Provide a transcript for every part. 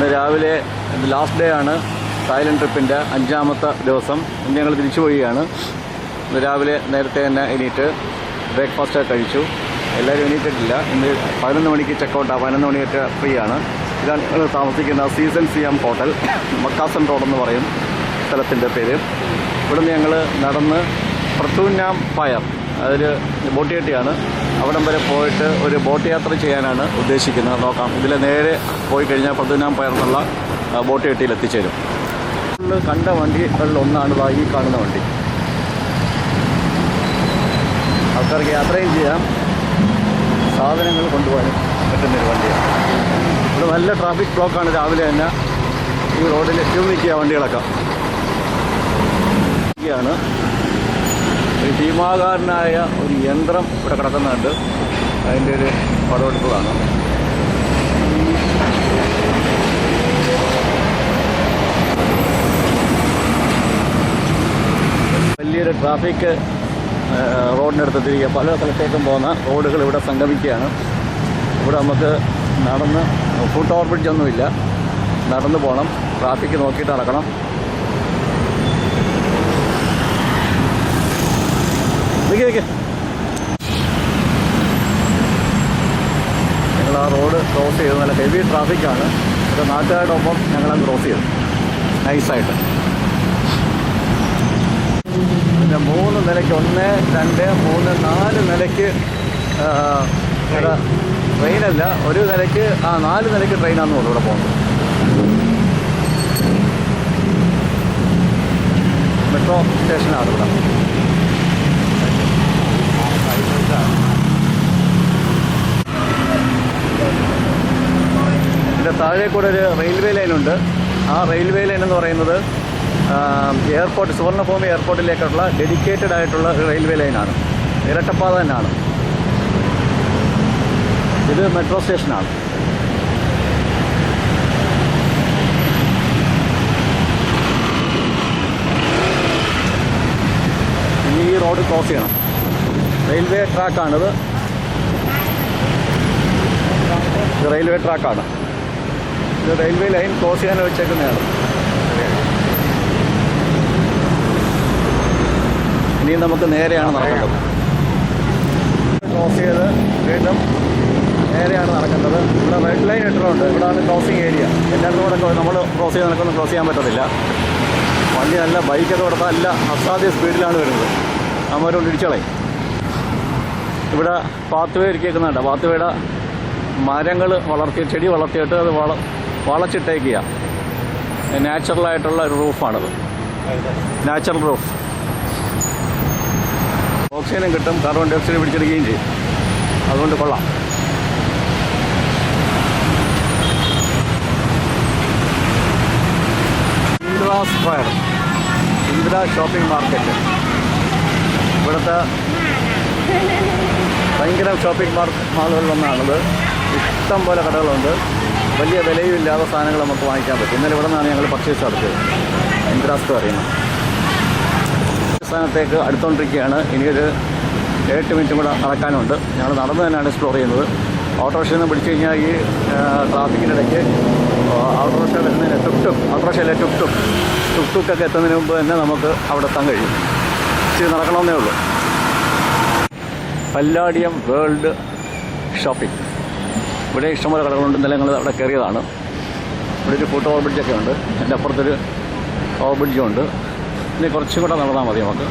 ഇന്ന് രാവിലെ last day ആണ്. തായ്ലൻഡ് ട്രിപ്പിന്റെ അഞ്ചാമത്തെ ദിവസം. ഇന്ന് ഞങ്ങൾ തിരിച്ചു പോവുകയാണ്. ഇന്ന് രാവിലെ നേരത്തെ തന്നെ എണീറ്റ് ബ്രേക്ക്ഫാസ്റ്റ് കഴിച്ചു. എല്ലാവരും എണീറ്റിട്ടില്ല. ഇന്ന് പതിനൊന്ന് മണിക്ക് ചെക്കൗട്ടാണ് പതിനൊന്ന് മണിയൊക്കെ ഫ്രീ ആണ്. ഇതാണ് ഞങ്ങൾ താമസിക്കുന്ന season C M hotel Makkasan road എന്ന് പറയും സ്ഥലത്തിന്റെ പേര്. ഇവിടുന്ന് ഞങ്ങൾ നടന്ന് പ്രത്തൂന്നാം ഫയർ അതൊരു ബോട്ട് യാട്ടിയാണ് അവിടം വരെ പോയിട്ട് ഒരു ബോട്ട് യാത്ര ചെയ്യാനാണ് ഉദ്ദേശിക്കുന്നത്. നോക്കാം. ഇതിൽ നേരെ പോയി കഴിഞ്ഞാൽ പതിനാം പയർന്നുള്ള ആ, ബോട്ട് ചട്ടിയിൽ എത്തിച്ചേരും കണ്ട വണ്ടികളിൽ ഒന്നാണ് ഈ കാണുന്ന വണ്ടി. ആൾക്കാർക്ക് യാത്രയും ചെയ്യാം. സാധനങ്ങൾ കൊണ്ടുപോകാനും പറ്റുന്നൊരു വണ്ടിയാണ്. ഇവിടെ നല്ല ട്രാഫിക് ബ്ലോക്കാണ് രാവിലെ തന്നെ. ഈ റോഡിൽ ക്യൂ നിൽക്കുക വണ്ടികളൊക്കെ. ാണ് ഒരു ഭീമാകാരനായ ഒരു യന്ത്രം ഇവിടെ കിടക്കുന്നുണ്ട്. അതിന്റെ ഒരു പടമെടുപ്പ് കാണാം വലിയൊരു ട്രാഫിക് റോഡിനടുത്ത് തിരികെ പല സ്ഥലത്തേക്കും പോകുന്ന റോഡുകൾ ഇവിടെ സംഗമിക്കുകയാണ്. ഇവിടെ നമുക്ക് നടന്ന് ഫുട് ഓവർ ബ്രിഡ്ജ് ഒന്നുമില്ല. നടന്നു പോകണം. ട്രാഫിക് നോക്കിയിട്ട് നടക്കണം. നിൽക്കി നിൽക്കി ഞങ്ങൾ ആ റോഡ് ക്രോസ് ചെയ്ത് നല്ല ഹെവി ട്രാഫിക്കാണ് അപ്പോൾ നാട്ടുകാരോടൊപ്പം ഞങ്ങൾ അത് ക്രോസ് ചെയ്തു നൈസായിട്ട് പിന്നെ മൂന്ന് നിലയ്ക്ക് ഒന്ന് രണ്ട് മൂന്ന് നാല് നിലയ്ക്ക് ട്രെയിനല്ല ഒരു നിലയ്ക്ക് ആ നാല് നിലയ്ക്ക് ട്രെയിനാണെന്ന് തോന്നുന്നു ഇവിടെ പോകുന്നത്. മെട്രോ സ്റ്റേഷനാണ് ഇവിടെ. താഴെ കൂടെ ഒരു റെയിൽവേ ലൈനുണ്ട് ആ റെയിൽവേ ലൈൻ എന്ന് പറയുന്നത് എയർപോർട്ട് സുവർണഭൂമി എയർപോർട്ടിലേക്കുള്ള ഡെഡിക്കേറ്റഡ് ആയിട്ടുള്ള റെയിൽവേ ലൈനാണ് ഇരട്ടപ്പാത തന്നെയാണ്. ഇത് മെട്രോ സ്റ്റേഷനാണ് ഈ റോഡ് ക്രോസ് ചെയ്യണം. റെയിൽവേ ട്രാക്കാണിത് റെയിൽവേ ട്രാക്കാണ് ഇത് റെയിൽവേ ലൈൻ ക്രോസ് ചെയ്യാൻ വെച്ചേക്കുന്നതാണ്. ഇനി നമുക്ക് നേരെയാണ് നടക്കേണ്ടത്. ക്രോസ് ചെയ്ത് വീണ്ടും നേരെയാണ് നടക്കേണ്ടത്. ഇവിടെ റെഡ് ലൈൻ ഇട്ടിട്ടുണ്ട്. ഇവിടെയാണ് ക്രോസിങ് ഏരിയ എല്ലായിടത്തും കൂടെ നമ്മൾ ക്രോസ് ചെയ്ത് നടക്കൊന്നും ക്രോസ് ചെയ്യാൻ പറ്റത്തില്ല. വണ്ടി നല്ല ബൈക്കൊക്കെ കൊടുത്താൽ നല്ല അസാധ്യ സ്പീഡിലാണ് വരുന്നത്. അമ്മരോട് ഇടിച്ചളയും ഇവിടെ പാത്തുവേ ഇരിക്കുന്നുണ്ട് പാത്തുവയുടെ മരങ്ങൾ വളർത്തി ചെടി വളർത്തിയിട്ട് അത് വള വളച്ചിട്ടേക്കുക. നാച്ചുറലായിട്ടുള്ള ഒരു റൂഫാണത്. നാച്ചുറൽ റൂഫ് ഓക്സിജനും കിട്ടും. കാർബൺ ഡൈ ഓക്സൈഡ് പിടിച്ചെടുക്കുകയും ചെയ്യും. അതുകൊണ്ട് കൊള്ളാം. Indra square Indra shopping market ഇവിടുത്തെ ഭയങ്കര ഷോപ്പിംഗ് മാർക്കറ്റ് മാളുകളിലൊന്നാണിത് ഇഷ്ടം പോലെ കടകളുണ്ട്. വലിയ വിലയും ഇല്ലാത്ത സാധനങ്ങൾ നമുക്ക് വാങ്ങിക്കാൻ പറ്റും. ഇന്നലെ ഇവിടെ നിന്നാണ് ഞങ്ങൾ പർച്ചേസ് നടത്തിയത്. ഇൻട്രാസ്റ്റ് പറയുന്നത് സ്ഥാനത്തേക്ക് അടുത്തുകൊണ്ടിരിക്കുകയാണ് ഇനിയൊരു എട്ട് മിനിറ്റും കൂടെ നടക്കാനുണ്ട്. ഞങ്ങൾ നടന്നു തന്നെയാണ് എക്സ്പ്ലോർ ചെയ്യുന്നത്. ഓട്ടോറിക്ഷയിൽ നിന്ന് പിടിച്ചു കഴിഞ്ഞാൽ ഈ ട്രാഫിക്കിനിടയ്ക്ക് ഓട്ടോറിക്ഷ വരുന്നതിന് ടുക് ടുക് ഓട്ടോറിക്ഷയിലെ ടുക് ടുക്ടുക്കൊക്കെ ടുക് ടുക്കൊക്കെ എത്തുന്നതിന് മുമ്പ് തന്നെ നമുക്ക് അവിടെ എത്താൻ കഴിയും. ഇച്ചിരി നടക്കണമെന്നേ ഉള്ളൂ. Palladium world shopping. ഇവിടെ ഇഷ്ടംപോലെ കടകളുണ്ട്. ഇന്നലെ ഞങ്ങൾ അവിടെ കയറിയതാണ്. ഇവിടെ ഒരു ഫോട്ടോ ഓവർ ബ്രിഡ്ജൊക്കെ ഉണ്ട്. എന്റെ അപ്പുറത്തൊരു ഓവർ ബ്രിഡ്ജും ഉണ്ട്. ഇനി കുറച്ചും കൂടെ നടന്നാൽ മതി നമുക്ക്.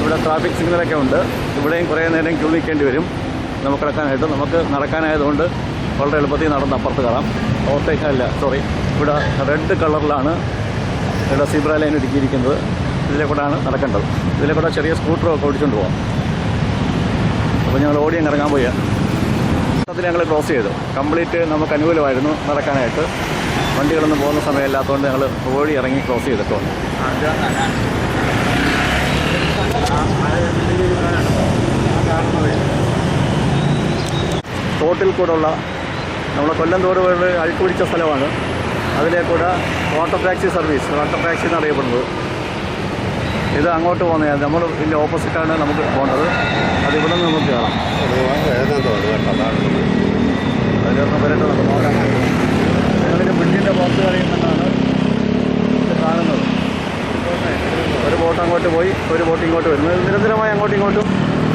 ഇവിടെ ട്രാഫിക് സിഗ്നലൊക്കെ ഉണ്ട്. ഇവിടെയും കുറേ നേരം ക്യൂ നിൽക്കേണ്ടി വരും. നമുക്ക് കിടക്കാനായിട്ട് നമുക്ക് നടക്കാനായതുകൊണ്ട് വളരെ എളുപ്പത്തിൽ നടന്ന് അപ്പുറത്ത് കയറാം. ഓവർടേക്ക് സോറി ഇവിടെ റെഡ് കളറിലാണ് ഇവിടെ സീബ്ര ലൈൻ ഒരുക്കിയിരിക്കുന്നത് ഇതിലെ കൂടെയാണ് നടക്കേണ്ടത്. ഇതിലെ കൂടെ ചെറിയ സ്കൂട്ടറൊക്കെ ഓടിച്ചുകൊണ്ട് പോകാം അപ്പോൾ ഞങ്ങൾ ഓടി അങ്ങ് ഇറങ്ങാൻ പോയ അതിൽ ഞങ്ങൾ ക്രോസ് ചെയ്തു. കംപ്ലീറ്റ് നമുക്ക് അനുകൂലമായിരുന്നു നടക്കാനായിട്ട്. വണ്ടികളൊന്നും പോകുന്ന സമയമില്ലാത്തതുകൊണ്ട് ഞങ്ങൾ ഓടി ഇറങ്ങി ക്രോസ് ചെയ്തിട്ടോ തോട്ടിൽ കൂടെയുള്ള നമ്മളെ കൊല്ലം തോട് അഴുക്ക് പിടിച്ച സ്ഥലമാണ്. അതിലെ കൂടെ water taxi service water taxi എന്നറിയപ്പെടുന്നത് ഇത് അങ്ങോട്ട് പോകുന്നത് നമ്മൾ ഇതിന്റെ ഓപ്പോസിറ്റാണ് നമുക്ക് പോകേണ്ടത് അത് ഇവിടെ നിന്ന് നമുക്ക് കയറാം അതിലൊന്ന് വരട്ടെ നമുക്ക് നോക്കാം ഞങ്ങളിത് ബ്രിഡ്ജിന്റെ പുറത്ത് കഴിയുന്നതാണ് ഇത് കാണുന്നത്. ഒരു ബോട്ട് അങ്ങോട്ട് പോയി ഒരു ബോട്ട് ഇങ്ങോട്ട് വരുന്നത് നിരന്തരമായി അങ്ങോട്ടും ഇങ്ങോട്ടും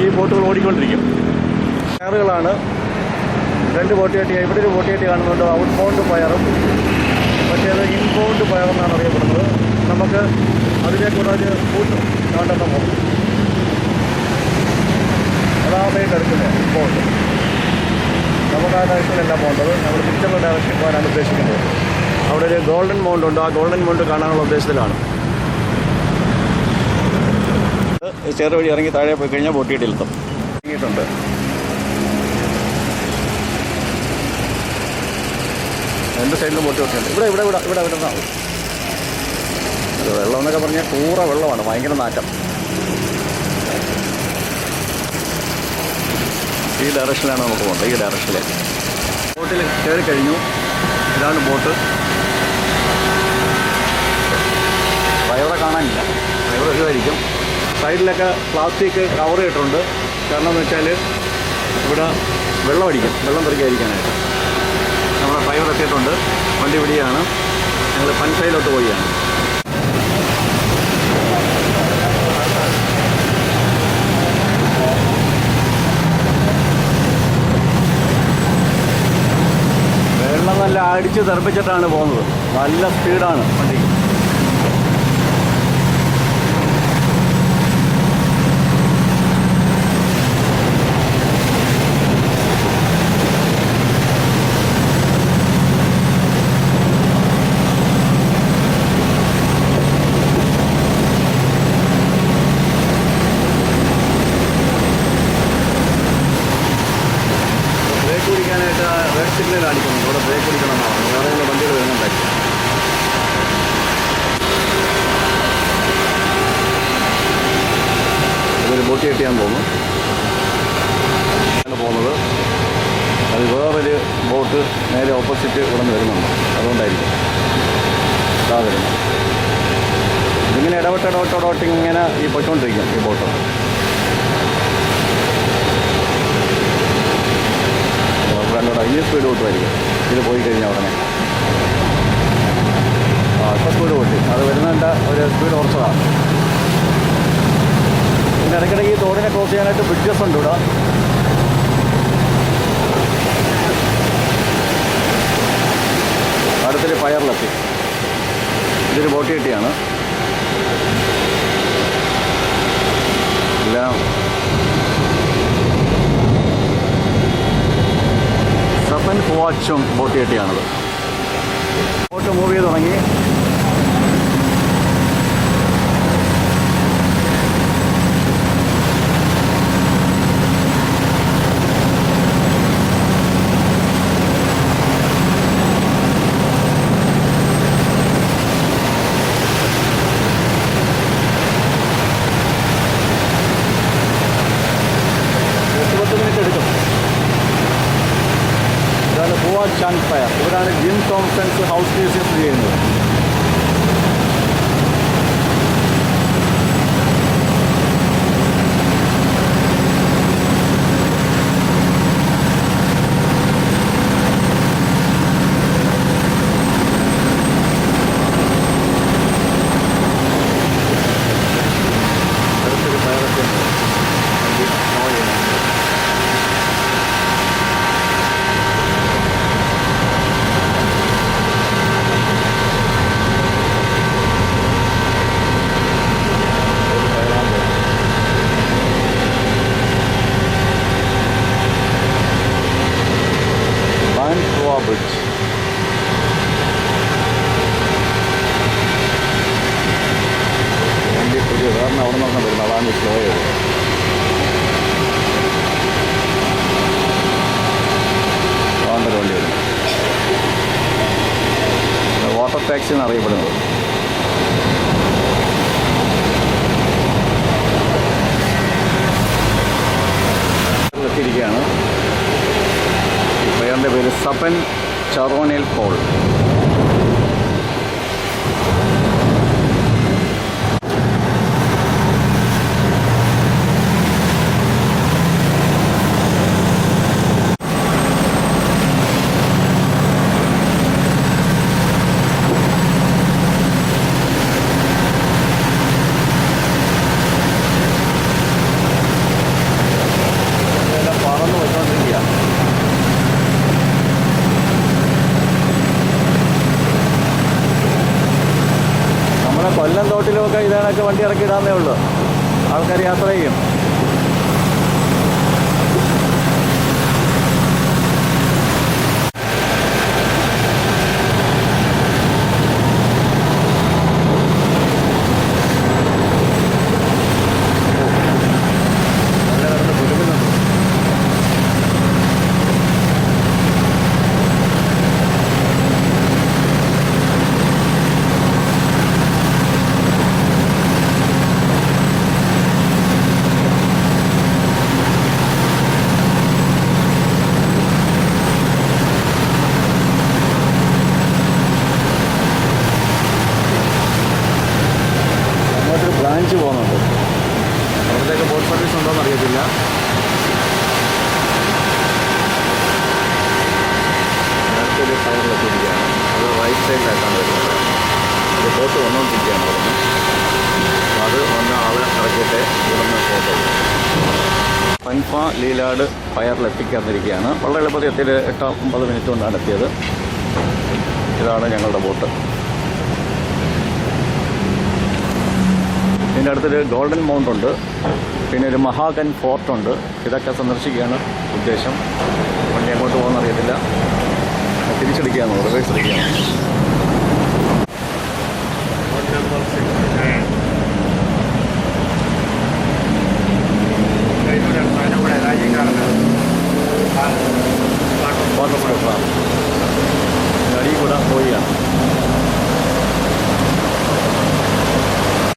ഈ ബോട്ടുകൾ ഓടിക്കൊണ്ടിരിക്കും. കയറുകളാണ് രണ്ട് ബോട്ട് കെട്ടി ഇവിടെ ഒരു ബോട്ട് കെട്ടി കാണുന്നുണ്ട്. ഔട്ട് ബൗണ്ട് പയറും അത് ഇൻബൗണ്ട് പയറെന്നാണ് അറിയപ്പെടുന്നത്. നമുക്ക് അതിലേക്കൂടെ ഒരു കൂട്ടും കണ്ടെത്താൻ പോകും അതാമയിട്ട് എടുക്കുന്നത് ഇൻബൗണ്ട് നമുക്ക് ആ ഡയറക്ഷനിലല്ല പോകേണ്ടത്. നമ്മൾ തിരിച്ചുള്ള ഡയറക്ഷൻ പോകാനാണ് ഉദ്ദേശിക്കുന്നത്. അവിടെ ഒരു ഗോൾഡൻ മൗണ്ട് ഉണ്ട്. ആ ഗോൾഡൻ മൗണ്ട് കാണാനുള്ള ഉദ്ദേശത്തിലാണ്. ചെറു വഴി ഇറങ്ങി താഴെ പോയി കഴിഞ്ഞാൽ ബോട്ടിയിട്ടിലെത്തും ഇറങ്ങിയിട്ടുണ്ട് രണ്ട് സൈഡിലും ബോട്ട് പൊട്ടിയുണ്ട്. ഇവിടെ ഇവിടെ ഇവിടെ ഇവിടെ ഇവിടെ. നിന്നാണ് വെള്ളം എന്നൊക്കെ പറഞ്ഞാൽ കൂറ വെള്ളമാണ്. ഭയങ്കര നാറ്റം. ഈ ഡയറക്ഷനിലാണ് നമുക്ക് പോകേണ്ടത്. ഈ ഡയറക്ഷനിൽ ബോട്ടിൽ കയറി കഴിഞ്ഞു. ഇതാണ് ബോട്ട്. ഡ്രൈവറെ കാണാനില്ല. ഡ്രൈവർ ഇതായിരിക്കും സൈഡിലൊക്കെ പ്ലാസ്റ്റിക് കവർ ചെയ്തിട്ടുണ്ട് കാരണം എന്ന് വെച്ചാൽ ഇവിടെ വെള്ളം അടിക്കും. വെള്ളം തെറിക്കാതിരിക്കാനായിട്ട് ഡ്രൈവർ എത്തിയിട്ടുണ്ട് വണ്ടി ഇവിടെയാണ്. ഞങ്ങൾ പൻസൈലോട്ട് പോവുകയാണ്. വെള്ളം നല്ല അടിച്ച് തെറിപ്പിച്ചിട്ടാണ് പോകുന്നത്. നല്ല സ്പീഡാണ് വണ്ടി ബ്രേക്ക് പിടിക്കാനായിട്ട് റെഡ് സിഗ്നൽ കാണിക്കുന്നു ഇവിടെ ബ്രേക്ക് പിടിക്കണം എന്നാണ് വേറെ ഉള്ള വണ്ടികൾ വരുന്നുണ്ടായിരിക്കും ഇതൊരു ബോട്ട് കെട്ടിയാൻ പോകുന്നു ആണ് പോകുന്നത്. അത് വേറൊരു ബോട്ട് നേരെ ഓപ്പോസിറ്റ് ഇവിടെ നിന്ന് വരുന്നുണ്ട്. അതുകൊണ്ടായിരിക്കും. ഇതാ ഇതിങ്ങനെ ഇടപെട്ട് ഇടവിട്ട് ഇടവിട്ട് ഇങ്ങനെ ഈ പൊയ്ക്കൊണ്ടിരിക്കും ഈ ബോട്ട്. രണ്ടോടെ ഈ സ്പീഡ് കൂട്ടുമായിരിക്കും ഇത് പോയി കഴിഞ്ഞാൽ ഉടനെ. ആ ഇപ്പോൾ സ്പീഡ് കൂട്ടി അത് വരുന്നതിന്റെ ഒരു സ്പീഡ് കുറച്ചതാണ്. പിന്നെ ഇടയ്ക്കിടയ്ക്ക് ഈ തോടിനെ ക്രോസ് ചെയ്യാനായിട്ട് ബ്രിഡ്ജസ് ഉണ്ട് ഇവിടെ. അടുത്തൊരു ഫയറിലെത്തി. ഇതൊരു ബോട്ടി കെട്ടിയാണ്. എല്ലാം സഫൻ വാച്ചും ബോട്ട് കെട്ടിയാണത്. ബോട്ട് മൂവ് ചെയ്ത് തുടങ്ങി എട്ട് പത്ത് മിനിറ്റ് എടുക്കും ഇതാണ് പൂവാ ചാങ് ഫയർ ഇവിടാണ് ജിം തോംസൺസ് ഹൗസ് കേസസ് ചെയ്യുന്നത് അടുത്തൊരു ഫയറൊക്കെ ഉണ്ട് വണ്ടി സ്ലോ ചെയ്യണം ഒരു ഫയറാൻ പോകും വാൻകോവ ബ്രിഡ്ജ് വണ്ടി പുതിയ വേറെ അവിടെ നിന്ന് വരുന്നത് അതാണ് സ്ലോ ചെയ്തത് അതുകൊണ്ടൊരു വണ്ടി വരുന്നത് വാട്ടർ ടാക്സി എന്നറിയപ്പെടുന്നത് എത്തിയിരിക്കുകയാണ്. ഈ പേര് സപ്പൻ ചറോനേൽ പോൾ. പുഴയിലും തോട്ടിലും ഒക്കെ ഇതിനൊക്കെ വണ്ടി ഇറക്കി ഇടാന്നേ ഉള്ളൂ. ആൾക്കാർ യാത്ര ചെയ്യും നല്ല കിടന്ന് കുലുങ്ങുന്നുണ്ട്. അങ്ങോട്ടൊരു ബ്രാഞ്ച് പോകുന്നുണ്ട് അവിടത്തേക്ക് ബോട്ട് സർവീസ് ഉണ്ടോയെന്ന് അറിയത്തില്ല അടുത്തൊരു ടയറിലെത്തിയിരിക്കുകയാണ് അത് റൈറ്റ് സൈഡിലായിട്ടാണ് വരുന്നത് ഒരു ബോട്ട് വന്നുകൊണ്ടിരിക്കുകയാണ് പറഞ്ഞു അത് വന്ന ആളെ ഇറക്കിയിട്ട് ഇവിടുന്ന് പോകട്ടെ പൻഫ ലീലാട് ഫയറിലെത്തിക്കാന്നിരിക്കുകയാണ് വളരെ എളുപ്പത്തിൽ എത്തിയത് എട്ട് ഒമ്പത് മിനിറ്റ് കൊണ്ടാണ് എത്തിയത്. ഇതാണ് ഞങ്ങളുടെ ബോട്ട്. ഇതിന്റെ അടുത്തൊരു ഗോൾഡൻ മൗണ്ട് ഉണ്ട്. പിന്നെ ഒരു മഹാഗൻ ഫോർട്ട് ഉണ്ട്. ഇതൊക്കെ സന്ദർശിക്കുകയാണ് ഉദ്ദേശം. വണ്ടി അങ്ങോട്ട് പോകുന്നറിയത്തില്ല തിരിച്ചടിക്കുകയാണ്. റിവേഴ്സ് അടിക്കുകയാണ്